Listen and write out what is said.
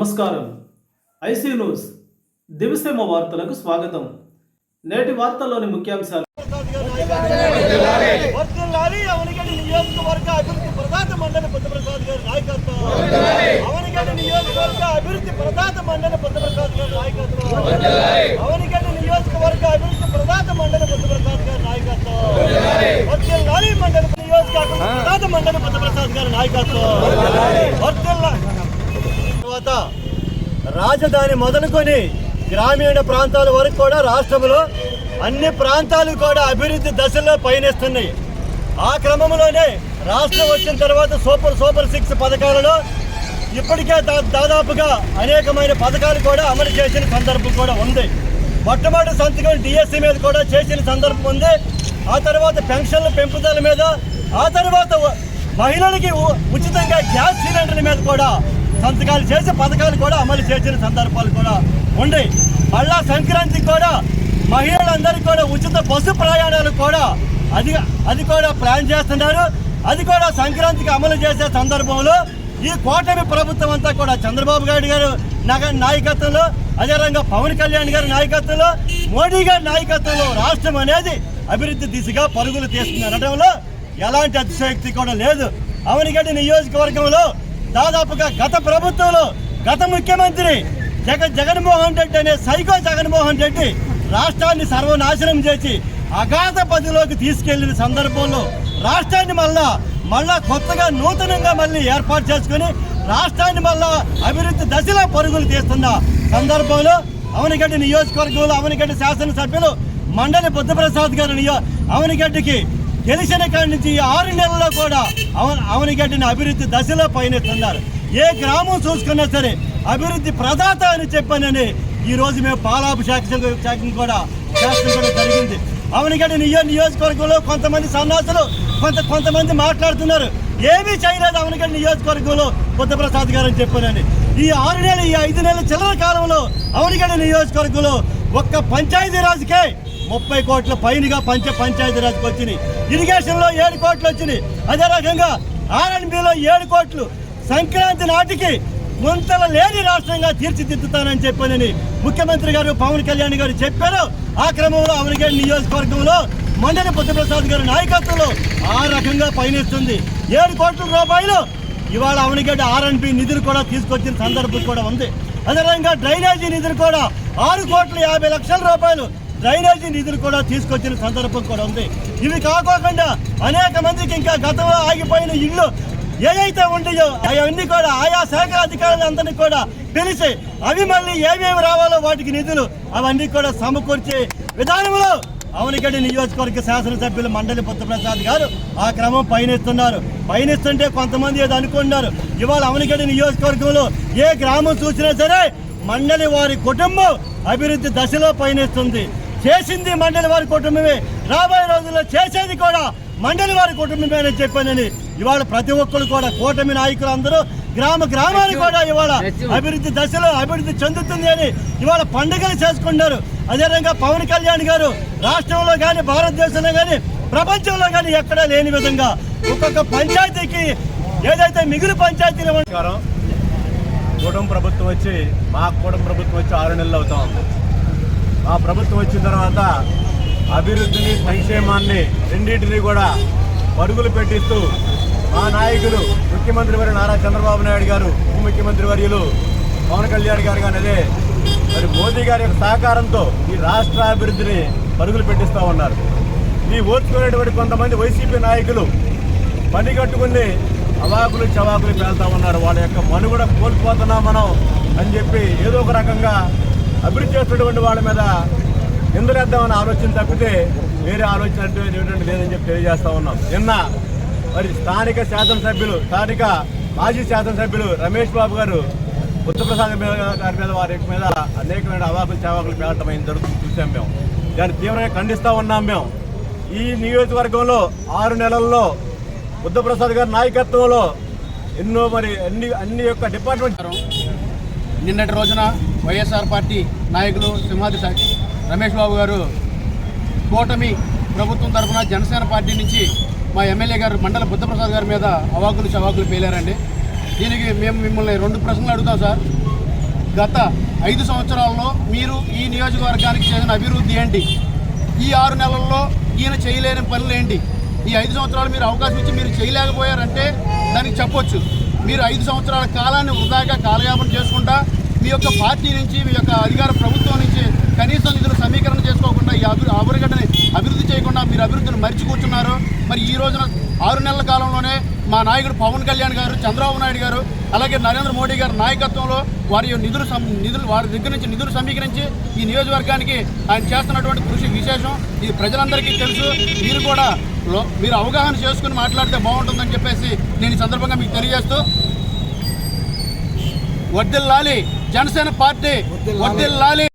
నమస్కారం. IC news. దివిసేమ వార్తలకు స్వాగతం. నేటి వార్తల్లోని ముఖ్యాంశాలు. వర్ధిల్లాలి అవనిగడ్డ నియోజకవర్గ అభివృద్ధి ప్రధాన మండలి బుద్ధప్రసాద్ గారి నాయకత్వం. అవనిగడ్డ నియోజకవర్గ అభివృద్ధి ప్రదాత మండలి బుద్ధప్రసాద్ గారి నాయకత్వం. అవనిగడ్డ నియోజకవర్గ అభివృద్ధి ప్రదాత మండలి బుద్ధప్రసాద్ గారి నాయకత్వం. వర్ధిల్లాలి మండలి నియోజకవర్గ ప్రదాత మండలి బుద్ధప్రసాద్ గారి నాయకత్వం. వర్ధిల్లా తర్వాత రాజధాని మొదలుకొని గ్రామీణ ప్రాంతాల వరకు కూడా రాష్ట్రంలో అన్ని ప్రాంతాలు కూడా అభివృద్ధి దశల్లో పయనిస్తున్నాయి. ఆ క్రమంలోనే రాష్ట్రం వచ్చిన తర్వాత సూపర్ సూపర్ సిక్స్ పథకాలలో ఇప్పటికే దా- దాదాపుగా అనేకమైన పథకాలు కూడా అమలు చేసిన సందర్భం కూడా ఉంది. మొట్టమొదటి సంతకం డిఎస్సి మీద కూడా చేసిన సందర్భం ఉంది. ఆ తర్వాత పెన్షన్ల పెంపుదల మీద ఆ తర్వాత మహిళలకి ఉ- ఉచితంగా గ్యాస్ సిలిండర్ల మీద కూడా సంతకాలు చేసి పథకాలు కూడా అమలు చేసిన సందర్భాలు కూడా ఉండే. మళ్ళా సంక్రాంతికి కూడా మహిళలందరికీ కూడా ఉచిత బస్సు ప్రయాణాలు కూడా అది అది కూడా ప్లాన్ చేస్తున్నారు. అది కూడా సంక్రాంతికి అమలు చేసే సందర్భంలో ఈ కూటమి ప్రభుత్వం అంతా కూడా చంద్రబాబు నాయుడు గారు నాయకత్వంలో అదేవిధంగా పవన్ కళ్యాణ్ గారి నాయకత్వంలో మోడీ గారి నాయకత్వంలో రాష్ట్రం అనేది అభివృద్ధి దిశగా పరుగులు తీస్తుందనడంలో ఎలాంటి అతిశయోక్తి కూడా లేదు. అవనిగడ్డ నియోజకవర్గంలో దాదాపుగా గత ప్రభుత్వంలో గత ముఖ్యమంత్రి జగ జగన్మోహన్ రెడ్డి అనే సైకో జగన్మోహన్ రెడ్డి రాష్ట్రాన్ని సర్వనాశనం చేసి అగాధ పదిలోకి తీసుకెళ్ళిన సందర్భంలో రాష్ట్రాన్ని మళ్ళా మళ్ళా కొత్తగా నూతనంగా మళ్ళీ ఏర్పాటు చేసుకుని రాష్ట్రాన్ని మళ్ళా అభివృద్ధి దశలో పరుగులు తీస్తున్న సందర్భంలో అవనిగడ్డ నియోజకవర్గంలో అవనిగడ్డ శాసనసభ్యులు మండలి బుద్ధప్రసాద్ గారు నియో అవనిగడ్డకి గెలిచిన కాడి నుంచి ఈ ఆరు నెలల్లో కూడా అవ అవనిగడ్డిని అభివృద్ధి దశలో పయనిస్తున్నారు. ఏ గ్రామం చూసుకున్నా సరే అభివృద్ధి ప్రదాత అని చెప్పానని ఈ రోజు మేము పాలాభిషేకం శాఖను కూడా శాస్త్రం కూడా జరిగింది. అవనిగడ్డ నియో నియోజకవర్గంలో కొంతమంది సన్నాసులు కొంత కొంతమంది మాట్లాడుతున్నారు. ఏమీ చేయలేదు అవనిగడ్డ నియోజకవర్గంలో బుద్ధప్రసాద్ గారు అని చెప్పానని. ఈ ఆరు నెలలు ఈ ఐదు నెలల చిల్లర కాలంలో అవనిగడ్డ నియోజకవర్గంలో ఒక్క పంచాయతీ రాజుకే ముప్పై కోట్ల పైనగా పంచ పంచాయతీ రాజ్కి వచ్చినాయి ఇరిగేషన్లో ఏడు కోట్లు వచ్చినాయి. అదే రకంగా ఆర్ఎన్బిలో ఏడు కోట్లు. సంక్రాంతి నాటికి గుంతలు లేని రాష్ట్రంగా తీర్చిదిద్దుతానని చెప్పానని ముఖ్యమంత్రి గారు పవన్ కళ్యాణ్ గారు చెప్పారు. ఆ క్రమంలో అవనిగడ్డ నియోజకవర్గంలో మండలి బుద్ధప్రసాద్ గారి నాయకత్వంలో ఆ రకంగా పయనిస్తుంది. ఏడు కోట్ల రూపాయలు ఇవాళ అవనిగడ్డ ఆర్ఎన్బి నిధులు కూడా తీసుకొచ్చిన సందర్భం కూడా ఉంది. అదేవిధంగా డ్రైనేజీ నిధులు కూడా ఆరు కోట్ల యాభై లక్షల రూపాయలు డ్రైనేజీ నిధులు కూడా తీసుకొచ్చిన సందర్భం కూడా ఉంది. ఇవి కాకోకుండా అనేక మందికి ఇంకా గతంలో ఆగిపోయిన ఇళ్ళు ఏవైతే ఉంటాయో అవన్నీ కూడా ఆయా శాఖ అధికారులందరినీ కూడా పిలిచి అవి మళ్ళీ ఏమేమి రావాలో వాటికి నిధులు అవన్నీ కూడా సమకూర్చే విధానంలో అవనిగడ్డ నియోజకవర్గ శాసనసభ్యులు మండలి బుద్ధప్రసాద్ గారు ఆ క్రమం పయనిస్తున్నారు. పయనిస్తుంటే కొంతమంది ఏదో అనుకుంటున్నారు. ఇవాళ అవనిగడ్డ నియోజకవర్గంలో ఏ గ్రామం చూసినా సరే మండలి వారి కుటుంబం అభివృద్ధి దశలో పయనిస్తుంది. చేసింది మండలి వారి కుటుంబమే. రాబోయే రోజుల్లో చేసేది కూడా మండలి వారి కుటుంబమే అని చెప్పానని ఇవాళ ప్రతి ఒక్కరు కూడా కూటమి నాయకులు అందరూ గ్రామ గ్రామాలు కూడా ఇవాళ అభివృద్ధి దశలో అభివృద్ధి చెందుతుంది అని ఇవాళ పండుగలు చేసుకుంటారు అదేవిధంగా పవన్ కళ్యాణ్ గారు రాష్ట్రంలో కానీ భారతదేశంలో కానీ ప్రపంచంలో కానీ ఎక్కడా లేని విధంగా ఒక్కొక్క పంచాయతీకి ఏదైతే మిగులు పంచాయతీలు కూటమి ప్రభుత్వం వచ్చి మా కూటమి ప్రభుత్వం వచ్చి ఆరు నెలలు అవుతా ఉంది. ఆ ప్రభుత్వం వచ్చిన తర్వాత అభివృద్ధిని సంక్షేమాన్ని రెండింటినీ కూడా పరుగులు పెట్టిస్తూ మా నాయకులు ముఖ్యమంత్రి వారి నారా చంద్రబాబు నాయుడు గారు ఉప ముఖ్యమంత్రి వర్యులు పవన్ కళ్యాణ్ గారు కానీ అదే మరి మోదీ గారి యొక్క సహకారంతో ఈ రాష్ట్ర అభివృద్ధిని పరుగులు పెట్టిస్తూ ఉన్నారు. ఈ ఓర్చుకునేటువంటి కొంతమంది వైసీపీ నాయకులు పని కట్టుకుని అవాకులు చవాకులు పేలుతూ ఉన్నారు. వాళ్ళ యొక్క మనుగడ కోల్పోతున్నా మనం అని చెప్పి ఏదో ఒక రకంగా అభివృద్ధి చేస్తున్నటువంటి వాళ్ళ మీద నిందలేద్దామని ఆలోచన తప్పితే వేరే ఆలోచన అంటే ఏమిటంటే లేదని చెప్పి తెలియజేస్తా ఉన్నాం. నిన్న మరి స్థానిక శాసనసభ్యులు స్థానిక మాజీ శాసనసభ్యులు రమేష్ బాబు గారు బుద్ధప్రసాద్ గారి మీద వారి మీద అనేకమైన అవాకులు చవాకులు పేలటం అయింది జరుగుతుంది చూసాం మేము. దాన్ని తీవ్రంగా ఖండిస్తూ ఉన్నాం మేము. ఈ నియోజకవర్గంలో ఆరు నెలల్లో బుద్ధప్రసాద్ గారి నాయకత్వంలో ఎన్నో మరి అన్ని అన్ని యొక్క డిపార్ట్మెంట్ నిన్నటి రోజున వైఎస్ఆర్ పార్టీ నాయకులు సింహాద్రి రమేష్ బాబు గారు కూటమి ప్రభుత్వం తరఫున జనసేన పార్టీ నుంచి మా ఎమ్మెల్యే గారు మండల బుద్ధప్రసాద్ గారి మీద అవాకులు చవాకులు పేలారండి. దీనికి మేము మిమ్మల్ని రెండు ప్రశ్నలు అడుగుతాం సార్. గత ఐదు సంవత్సరాల్లో మీరు ఈ నియోజకవర్గానికి చేసిన అభివృద్ధి ఏంటి? ఈ ఆరు నెలల్లో ఈయన చేయలేని పనులు ఏంటి? ఈ ఐదు సంవత్సరాలు మీరు అవకాశం ఇచ్చి మీరు చేయలేకపోయారంటే దానికి చెప్పొచ్చు. మీరు ఐదు సంవత్సరాల కాలాన్ని వృధాగా కాలయాపన చేసుకుంటా మీ యొక్క పార్టీ నుంచి మీ యొక్క అధికార ప్రభుత్వం నుంచి కనీస నిధులు సమీకరణ చేసుకోకుండా ఈ అభి అభివృద్ధిని అభివృద్ధి చేయకుండా మీరు అభివృద్ధిని మరిచి కూర్చున్నారు. మరి ఈ రోజున ఆరు నెలల మా నాయకుడు పవన్ కళ్యాణ్ గారు చంద్రబాబు నాయుడు గారు అలాగే నరేంద్ర మోడీ గారి నాయకత్వంలో వారి నిధులు నిధులు వారి దగ్గర నుంచి నిధులు సమీకరించి ఈ నియోజకవర్గానికి ఆయన చేస్తున్నటువంటి కృషి విశేషం. ఇది ప్రజలందరికీ తెలుసు. మీరు కూడా మీరు అవగాహన చేసుకుని మాట్లాడితే బాగుంటుందని చెప్పేసి నేను ఈ సందర్భంగా మీకు తెలియజేస్తూ వర్దిల్లాలి జనసేన పార్టీ వర్దిల్లాలి